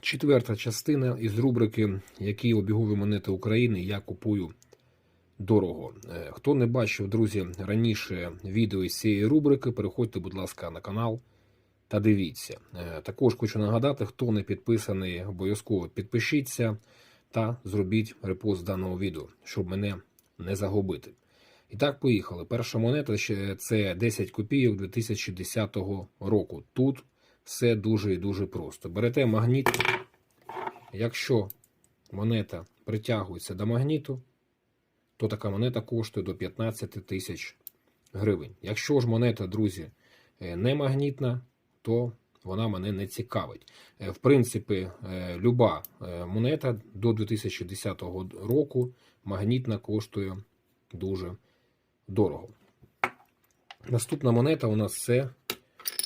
Четверта частина із рубрики Які обігові монети України я купую дорого. Е, Хто не бачив, друзі, раніше відео із цієї рубрики, переходьте, будь ласка, на канал та дивіться. Е, Також хочу нагадати, хто не підписаний, обов'язково підпишіться та зробіть репост даного відео, щоб мене не загубити. І так, поїхали. Перша монета це 10 копійок 2010 року. Тут все дуже і дуже просто. Берете магніт. Якщо монета притягується до магніту, то така монета коштує до 15 тисяч гривень. Якщо ж монета, друзі, е, не магнітна, то вона мене не цікавить. Е, В принципі, е, люба монета до 2010 року магнітна коштує дуже дорого. Наступна монета у нас це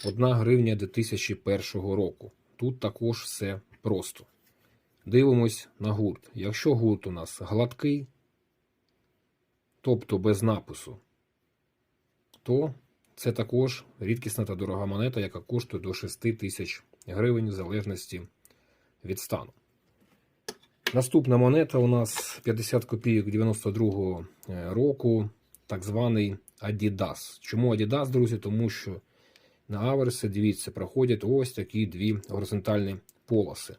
1 гривня 2001 року. Тут також все просто. Дивимось на гурт. Якщо гурт у нас гладкий, тобто без напису, то це також рідкісна та дорога монета, яка коштує до 6 тисяч гривень в залежності від стану. Наступна монета у нас 50 копійок 92 року, так званий Adidas. Чому Adidas, друзі? Тому що на аверсі, дивіться, проходять ось такі дві горизонтальні полоси.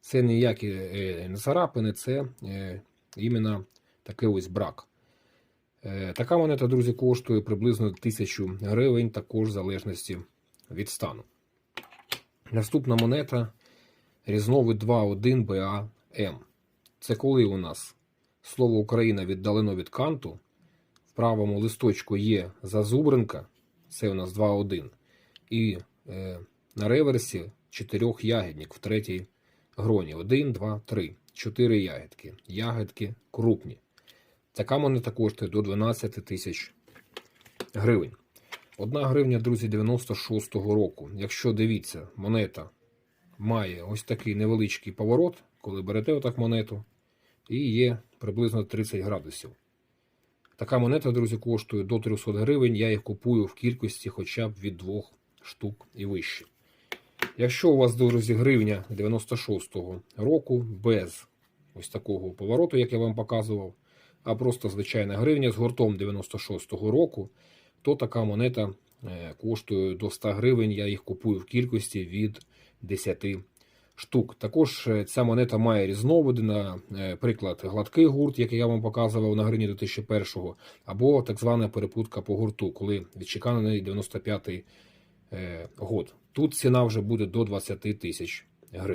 Це ніякі е, не царапини, це е, іменно такий ось брак. Е, Така монета, друзі, коштує приблизно 1000 гривень, також в залежності від стану. Наступна монета різновид 2.1 БАМ. Це коли у нас слово Україна віддалено від канту. В правому листочку є зазубринка, це у нас 2.1. І е, на реверсі чотирьох ягідник в третій гроні. 1, 2, 3. Чотири ягідки. Ягідки крупні. Така монета коштує до 12 тисяч гривень. Одна гривня, друзі, 96-го року. Якщо дивіться, монета має ось такий невеличкий поворот, коли берете отак монету, і є приблизно 30 градусів. Така монета, друзі, коштує до 300 гривень. Я їх купую в кількості хоча б від двох штук і вище. Якщо у вас, друзі, гривня 96-го року без ось такого повороту, як я вам показував, а просто звичайна гривня з гуртом 96-го року, то така монета е, коштує до 100 гривень. Я їх купую в кількості від 10 штук. Також е, ця монета має різновиди, наприклад, гладкий гурт, який я вам показував на грині 2001-го, або так звана перепутка по гурту, коли відчеканений 95-й е, год. Тут ціна вже буде до 20 тисяч гривень.